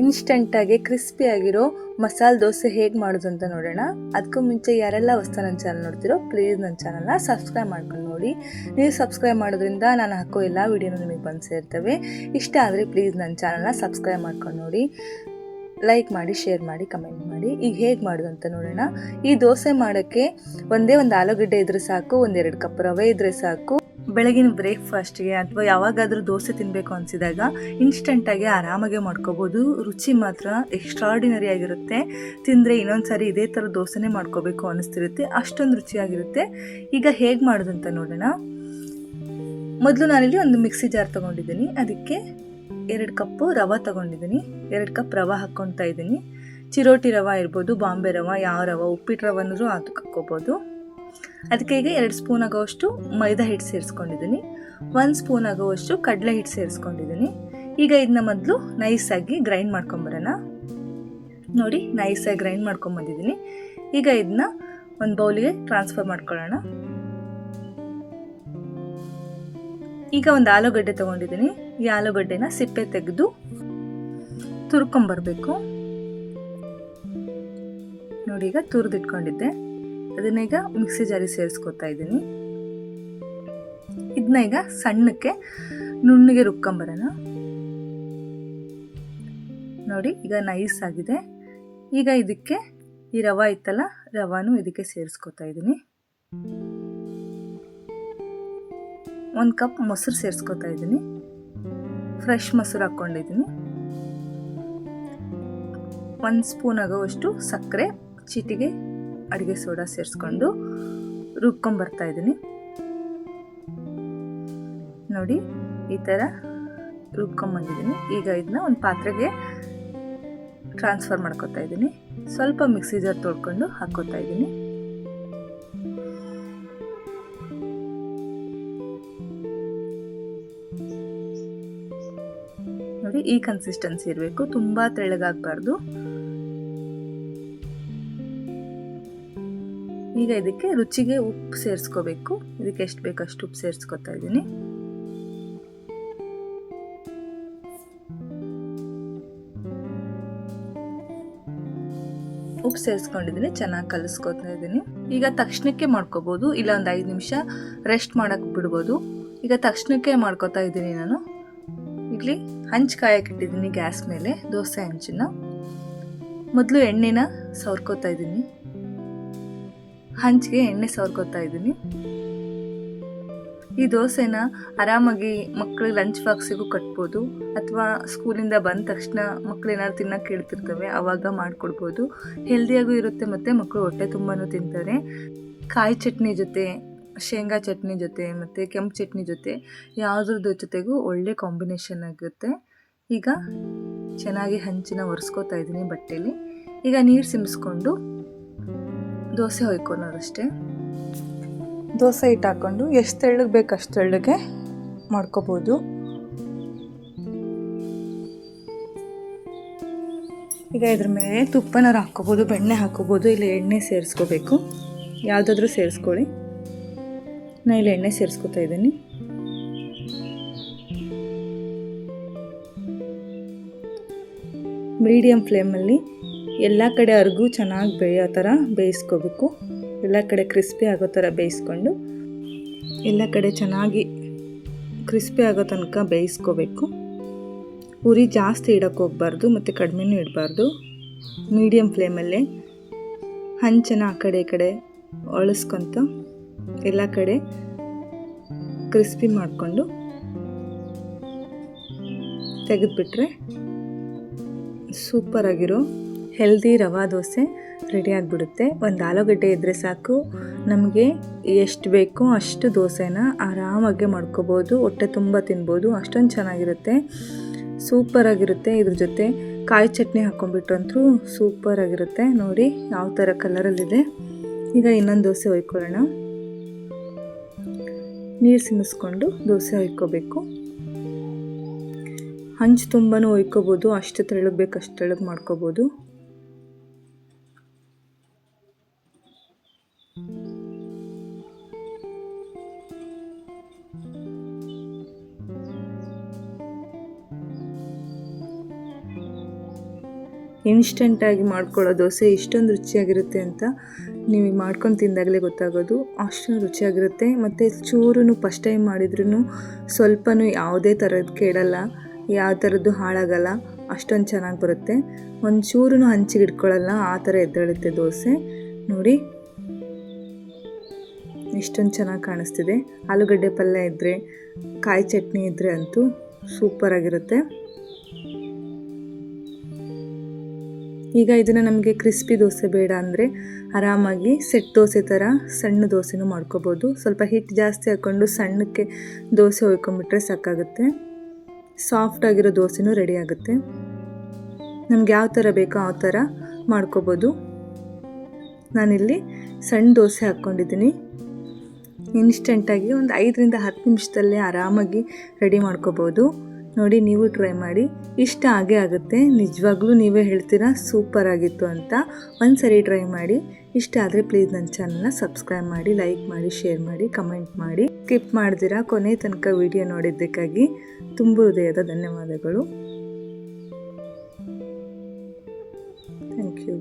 ಇನ್ಸ್ಟಂಟಾಗಿ ಕ್ರಿಸ್ಪಿಯಾಗಿರೋ ಮಸಾಲೆ ದೋಸೆ ಹೇಗೆ ಮಾಡೋದು ಅಂತ ನೋಡೋಣ. ಅದಕ್ಕೂ ಮುಂಚೆ ಯಾರೆಲ್ಲ ಹೊಸ ನನ್ನ ಚಾನಲ್ ನೋಡ್ತಿರೋ ಪ್ಲೀಸ್ ನನ್ನ ಚಾನಲ್ನ ಸಬ್ಸ್ಕ್ರೈಬ್ ಮಾಡ್ಕೊಂಡು ನೋಡಿ. ನೀವು ಸಬ್ಸ್ಕ್ರೈಬ್ ಮಾಡೋದ್ರಿಂದ ನಾನು ಹಾಕೋ ಎಲ್ಲ ವೀಡಿಯೋನು ನಿಮಗೆ ಬಂದು ಸೇರ್ತವೆ. ಇಷ್ಟ ಆದರೆ ಪ್ಲೀಸ್ ನನ್ನ ಚಾನಲ್ನ ಸಬ್ಸ್ಕ್ರೈಬ್ ಮಾಡ್ಕೊಂಡು ನೋಡಿ. ಲೈಕ್ ಮಾಡಿ ಶೇರ್ ಮಾಡಿ ಕಮೆಂಟ್ ಮಾಡಿ. ಈಗ ಹೇಗೆ ಮಾಡೋದು ಅಂತ ನೋಡೋಣ. ಈ ದೋಸೆ ಮಾಡೋಕ್ಕೆ ಒಂದೇ ಒಂದು ಆಲೂಗಡ್ಡೆ ಇದ್ರೆ ಸಾಕು, ಒಂದೆರಡು ಕಪ್ ರವೆ ಇದ್ರೆ ಸಾಕು. ಬೆಳಗಿನ ಬ್ರೇಕ್ಫಾಸ್ಟ್ಗೆ ಅಥವಾ ಯಾವಾಗಾದರೂ ದೋಸೆ ತಿನ್ನಬೇಕು ಅನಿಸಿದಾಗ ಇನ್ಸ್ಟೆಂಟಾಗಿ ಆರಾಮಾಗೆ ಮಾಡ್ಕೋಬೋದು. ರುಚಿ ಮಾತ್ರ ಎಕ್ಸ್ಟ್ರಾರ್ಡಿನರಿ ಆಗಿರುತ್ತೆ. ತಿಂದರೆ ಇನ್ನೊಂದು ಸಾರಿ ಇದೇ ಥರ ದೋಸೆನೇ ಮಾಡ್ಕೋಬೇಕು ಅನ್ನಿಸ್ತಿರುತ್ತೆ ಅಷ್ಟೊಂದು ರುಚಿಯಾಗಿರುತ್ತೆ. ಈಗ ಹೇಗೆ ಮಾಡೋದು ಅಂತ ನೋಡೋಣ. ಮೊದಲು ನಾನಿಲ್ಲಿ ಒಂದು ಮಿಕ್ಸಿ ಜಾರ್ ತೊಗೊಂಡಿದ್ದೀನಿ. ಅದಕ್ಕೆ ಎರಡು ಕಪ್ಪು ರವೆ ತೊಗೊಂಡಿದ್ದೀನಿ. ಎರಡು ಕಪ್ ರವೆ ಹಾಕ್ಕೊತಾ ಇದ್ದೀನಿ. ಚಿರೋಟಿ ರವೆ ಇರ್ಬೋದು, ಬಾಂಬೆ ರವೆ, ಯಾವ ರವೆ ಉಪ್ಪಿಟ್ಟು ರವನೂ ಅದಕ್ಕೆ ಹಾಕ್ಕೋಬೋದು. ಅದಕ್ಕೆ ಈಗ ಎರಡು ಸ್ಪೂನ್ ಆಗೋವಷ್ಟು ಮೈದಾ ಹಿಟ್ಟು ಸೇರಿಸ್ಕೊಂಡಿದ್ದೀನಿ. ಒಂದು ಸ್ಪೂನ್ ಆಗೋವಷ್ಟು ಕಡಲೆ ಹಿಟ್ಟು ಸೇರಿಸ್ಕೊಂಡಿದ್ದೀನಿ. ಈಗ ಇದನ್ನ ಮೊದಲು ನೈಸಾಗಿ ಗ್ರೈಂಡ್ ಮಾಡ್ಕೊಂಬರೋಣ. ನೋಡಿ, ನೈಸಾಗಿ ಗ್ರೈಂಡ್ ಮಾಡ್ಕೊಂಬಂದಿದ್ದೀನಿ. ಈಗ ಇದನ್ನ ಒಂದು ಬೌಲಿಗೆ ಟ್ರಾನ್ಸ್ಫರ್ ಮಾಡ್ಕೊಳ್ಳೋಣ. ಈಗ ಒಂದು ಆಲೂಗಡ್ಡೆ ತೊಗೊಂಡಿದ್ದೀನಿ. ಈ ಆಲೂಗಡ್ಡೆನ ಸಿಪ್ಪೆ ತೆಗೆದು ತುರ್ಕೊಂಬರ್ಬೇಕು. ನೋಡಿ, ಈಗ ತುರಿದಿಟ್ಕೊಂಡಿದ್ದೆ. ಅದನ್ನ ಈಗ ಮಿಕ್ಸಿ ಜಾರಿ ಸೇರಿಸ್ಕೊತಾ ಇದ್ದೀನಿ. ಇದನ್ನ ಈಗ ಸಣ್ಣಕ್ಕೆ ನುಣ್ಣಗೆ ರುಬ್ಕೊಂಬರೋಣ. ನೋಡಿ, ಈಗ ನೈಸ್ ಆಗಿದೆ. ಈಗ ಇದಕ್ಕೆ ಈ ರವೆ ಇತ್ತಲ್ಲ ರವಾನು ಇದಕ್ಕೆ ಸೇರಿಸ್ಕೊತಾ ಇದ್ದೀನಿ. ಒಂದು ಕಪ್ ಮೊಸರು ಸೇರಿಸ್ಕೊತಾ ಇದ್ದೀನಿ. ಫ್ರೆಶ್ ಮೊಸರು ಹಾಕ್ಕೊಂಡಿದ್ದೀನಿ. ಒಂದು ಸ್ಪೂನ್ ಆಗೋವಷ್ಟು ಸಕ್ಕರೆ, ಚೀಟಿಗೆ ಅಡುಗೆ ಸೋಡಾ ಸೇರಿಸ್ಕೊಂಡು ರುಬ್ಕೊಂಬರ್ತಾ ಇದ್ದೀನಿ. ನೋಡಿ, ಈ ಥರ ರುಬ್ಕೊಂಬಂದಿದ್ದೀನಿ. ಈಗ ಇದನ್ನ ಒಂದು ಪಾತ್ರೆಗೆ ಟ್ರಾನ್ಸ್ಫರ್ ಮಾಡ್ಕೋತಾ ಇದ್ದೀನಿ. ಸ್ವಲ್ಪ ಮಿಕ್ಸಿ ಜಾರ್ ತೊಳ್ಕೊಂಡು ಹಾಕೋತಾ ಇದ್ದೀನಿ. ನೋಡಿ, ಈ ಕನ್ಸಿಸ್ಟೆನ್ಸಿ ಇರಬೇಕು. ತುಂಬ ತೆಳ್ಳಗಾಗಬಾರ್ದು. ಈಗ ಇದಕ್ಕೆ ರುಚಿಗೆ ಉಪ್ಪು ಸೇರಿಸ್ಕೋಬೇಕು. ಇದಕ್ಕೆ ಎಷ್ಟು ಬೇಕು ಅಷ್ಟು ಉಪ್ಪು ಸೇರಿಸ್ಕೊತಾ ಇದ್ದೀನಿ. ಉಪ್ಪು ಸೇರಿಸ್ಕೊಂಡಿದ್ದೀನಿ, ಚೆನ್ನಾಗಿ ಕಲಿಸ್ಕೊತಾ ಇದ್ದೀನಿ. ಈಗ ತಕ್ಷಣಕ್ಕೆ ಮಾಡ್ಕೋಬೋದು, ಇಲ್ಲ ಒಂದು ಐದು ನಿಮಿಷ ರೆಸ್ಟ್ ಮಾಡೋಕ್ಕೆ ಬಿಡ್ಬೋದು. ಈಗ ತಕ್ಷಣಕ್ಕೆ ಮಾಡ್ಕೋತಾ ಇದ್ದೀನಿ ನಾನು. ಇಲ್ಲಿ ಹಂಚು ಕಾಯಕ್ಕೆ ಇಟ್ಟಿದ್ದೀನಿ ಗ್ಯಾಸ್ ಮೇಲೆ, ದೋಸೆ ಹಂಚನ್ನು ಮೊದಲು ಎಣ್ಣೆನ ಸವರ್ಕೋತಾ ಇದ್ದೀನಿ. ಹಂಚಿಗೆ ಎಣ್ಣೆ ಸವರ್ಕೋತಾ ಇದ್ದೀನಿ. ಈ ದೋಸೆನ ಆರಾಮಾಗಿ ಮಕ್ಕಳಿಗೆ ಲಂಚ್ ಬಾಕ್ಸಿಗೂ ಕಟ್ಬೋದು. ಅಥವಾ ಸ್ಕೂಲಿಂದ ಬಂದ ತಕ್ಷಣ ಮಕ್ಕಳು ಏನಾದ್ರು ತಿನ್ನೋಕೆ ಕೇಳ್ತಿರ್ತವೆ ಅವಾಗ ಮಾಡಿಕೊಡ್ಬೋದು. ಹೆಲ್ದಿಯಾಗೂ ಇರುತ್ತೆ ಮತ್ತು ಮಕ್ಕಳು ಹೊಟ್ಟೆ ತುಂಬಾ ತಿಂತಾರೆ. ಕಾಯಿ ಚಟ್ನಿ ಜೊತೆ, ಶೇಂಗಾ ಚಟ್ನಿ ಜೊತೆ ಮತ್ತು ಕೆಂಪು ಚಟ್ನಿ ಜೊತೆ ಯಾವುದ್ರದ್ದು ಜೊತೆಗೂ ಒಳ್ಳೆ ಕಾಂಬಿನೇಷನ್ ಆಗುತ್ತೆ ಈಗ ಚೆನ್ನಾಗಿ ಹಂಚಿನ ಒರೆಸ್ಕೋತಾ ಇದ್ದೀನಿ ಬಟ್ಟೆಯಲ್ಲಿ ಈಗ ನೀರು ಸಿಮಿಸ್ಕೊಂಡು ದೋಸೆ ಹೊಯ್ಕೊಳೋದಷ್ಟೇ ದೋಸೆ ಹಿಟ್ಟು ಹಾಕ್ಕೊಂಡು ಎಷ್ಟು ತೆಳ್ಳಗೆ ಬೇಕು ಅಷ್ಟು ತೆಳ್ಳಗೆ ಮಾಡ್ಕೋಬೋದು. ಈಗ ಇದ್ರ ಮೇಲೆ ತುಪ್ಪನಾರು ಹಾಕ್ಕೋಬೋದು, ಬೆಣ್ಣೆ ಹಾಕ್ಕೋಬೋದು, ಇಲ್ಲ ಎಣ್ಣೆ ಸೇರಿಸ್ಕೋಬೇಕು. ಯಾವುದಾದ್ರೂ ಸೇರಿಸ್ಕೊಳ್ಳಿ. ನಾನು ಇಲ್ಲಿ ಎಣ್ಣೆ ಸೇರಿಸ್ಕೊತಾ ಇದ್ದೀನಿ. ಮೀಡಿಯಮ್ ಫ್ಲೇಮಲ್ಲಿ ಎಲ್ಲ ಕಡೆ ಅರ್ಗೂ ಚೆನ್ನಾಗಿ ಬೇಯೋ ಥರ ಬೇಯಿಸ್ಕೋಬೇಕು. ಎಲ್ಲ ಕಡೆ ಕ್ರಿಸ್ಪಿ ಆಗೋ ಥರ ಬೇಯಿಸ್ಕೊಂಡು ಎಲ್ಲ ಕಡೆ ಚೆನ್ನಾಗಿ ಕ್ರಿಸ್ಪಿ ಆಗೋ ತನಕ ಬೇಯಿಸ್ಕೋಬೇಕು. ಉರಿ ಜಾಸ್ತಿ ಇಡೋಕ್ಕೆ ಹೋಗ್ಬಾರ್ದು ಮತ್ತು ಕಡಿಮೆನೂ ಇಡಬಾರ್ದು. ಮೀಡಿಯಮ್ ಫ್ಲೇಮಲ್ಲೇ ಹಂಚನ ಆ ಕಡೆ ಈ ಕಡೆ ಒಳಸ್ಕೊತ ಎಲ್ಲ ಕಡೆ ಕ್ರಿಸ್ಪಿ ಮಾಡಿಕೊಂಡು ತೆಗೆದುಬಿಟ್ರೆ ಸೂಪರಾಗಿರೋ ಹೆಲ್ದಿ ರವಾ ದೋಸೆ ರೆಡಿ ಆಗಿಬಿಡುತ್ತೆ. ಒಂದು ಆಲೂಗಡ್ಡೆ ಇದ್ದರೆ ಸಾಕು. ನಮಗೆ ಎಷ್ಟು ಬೇಕೋ ಅಷ್ಟು ದೋಸೆನ ಆರಾಮಾಗಿ ಮಾಡ್ಕೋಬೋದು. ಹೊಟ್ಟೆ ತುಂಬ ತಿನ್ಬೋದು. ಅಷ್ಟೊಂದು ಚೆನ್ನಾಗಿರುತ್ತೆ. ಸೂಪರಾಗಿರುತ್ತೆ ಇದ್ರ ಜೊತೆ. ಕಾಯಿ ಚಟ್ನಿ ಹಾಕ್ಕೊಂಬಿಟ್ರಂತೂ ಸೂಪರಾಗಿರುತ್ತೆ ನೋಡಿ, ಯಾವ ಥರ ಕಲರಲ್ಲಿದೆ ಈಗ ಇನ್ನೊಂದು ದೋಸೆ ಹೊಯ್ಕೊಳ್ಳೋಣ ನೀರು ಸಿಮಿಸ್ಕೊಂಡು ದೋಸೆ ಹೊಯ್ಕೋಬೇಕು ಹಂಚು ತುಂಬಾ ಹೊಯ್ಕೋಬೋದು ಅಷ್ಟು ತೆಳ್ಳಗೆ ಬೇಕು ಅಷ್ಟು ತೆಳ್ಳಗೆ ಮಾಡ್ಕೋಬೋದು. ಇನ್ಸ್ಟೆಂಟಾಗಿ ಮಾಡ್ಕೊಳ್ಳೋ ದೋಸೆ ಇಷ್ಟೊಂದು ರುಚಿಯಾಗಿರುತ್ತೆ ಅಂತ ನೀವು ಮಾಡ್ಕೊಂಡು ತಿಂದಾಗಲೇ ಗೊತ್ತಾಗೋದು. ಅಷ್ಟೊಂದು ರುಚಿಯಾಗಿರುತ್ತೆ. ಮತ್ತು ಚೂರು ಫಸ್ಟ್ ಟೈಮ್ ಮಾಡಿದ್ರೂ ಸ್ವಲ್ಪನೂ ಯಾವುದೇ ಥರದ್ದು ಕೇಳಲ್ಲ. ಯಾವ ಥರದ್ದು ಹಾಳಾಗಲ್ಲ. ಅಷ್ಟೊಂದು ಚೆನ್ನಾಗಿ ಬರುತ್ತೆ. ಒಂದು ಚೂರು ಹಂಚಿಗೆ ಇಟ್ಕೊಳ್ಳಲ್ಲ. ಆ ಥರ ಎದ್ದೇಳುತ್ತೆ ದೋಸೆ. ನೋಡಿ. ಇಷ್ಟೊಂದು ಚೆನ್ನಾಗಿ ಕಾಣಿಸ್ತಿದೆ. ಆಲೂಗಡ್ಡೆ ಪಲ್ಯ ಇದ್ದರೆ ಕಾಯಿ ಚಟ್ನಿ ಇದ್ದರೆ ಅಂತೂ ಸೂಪರಾಗಿರುತ್ತೆ ಈಗ ಇದನ್ನು ನಮಗೆ ಕ್ರಿಸ್ಪಿ ದೋಸೆ ಬೇಡ ಅಂದರೆ ಆರಾಮಾಗಿ ಸೆಟ್ ದೋಸೆ ಥರ ಸಣ್ಣ ದೋಸೆನೂ ಮಾಡ್ಕೋಬೋದು. ಸ್ವಲ್ಪ ಹಿಟ್ಟು ಜಾಸ್ತಿ ಹಾಕ್ಕೊಂಡು ಸಣ್ಣಕ್ಕೆ ದೋಸೆ ಹೊಯ್ಕೊಂಬಿಟ್ರೆ ಸಾಕಾಗುತ್ತೆ. ಸಾಫ್ಟಾಗಿರೋ ದೋಸೆನೂ ರೆಡಿ ಆಗುತ್ತೆ. ನಮ್ಗೆ ಯಾವ ಥರ ಬೇಕೋ ಆ ಥರ ಮಾಡ್ಕೋಬೋದು. ನಾನಿಲ್ಲಿ ಸಣ್ಣ ದೋಸೆ ಹಾಕ್ಕೊಂಡಿದ್ದೀನಿ. ಇನ್ಸ್ಟೆಂಟಾಗಿ ಒಂದು ಐದರಿಂದ ಹತ್ತು ನಿಮಿಷದಲ್ಲೇ ಆರಾಮಾಗಿ ರೆಡಿ ಮಾಡ್ಕೋಬೋದು. ನೋಡಿ ನೀವು ಟ್ರೈ ಮಾಡಿ. ಇಷ್ಟ ಆಗೇ ಆಗುತ್ತೆ. ನಿಜವಾಗ್ಲೂ ನೀವೇ ಹೇಳ್ತೀರಾ ಸೂಪರ್ ಆಗಿತ್ತು ಅಂತ. ಒಂದು ಸರಿ ಟ್ರೈ ಮಾಡಿ. ಇಷ್ಟ ಆದರೆ ಪ್ಲೀಸ್ ನನ್ನ ಚಾನಲ್ನ ಸಬ್ಸ್ಕ್ರೈಬ್ ಮಾಡಿ ಲೈಕ್ ಮಾಡಿ ಶೇರ್ ಮಾಡಿ ಕಮೆಂಟ್ ಮಾಡಿ. ಸ್ಕಿಪ್ ಮಾಡ್ದಿರಾ ಕೊನೆ ತನಕ ವಿಡಿಯೋ ನೋಡಿದ್ದಕ್ಕಾಗಿ ತುಂಬ ಹೃದಯದ ಧನ್ಯವಾದಗಳು. Thank you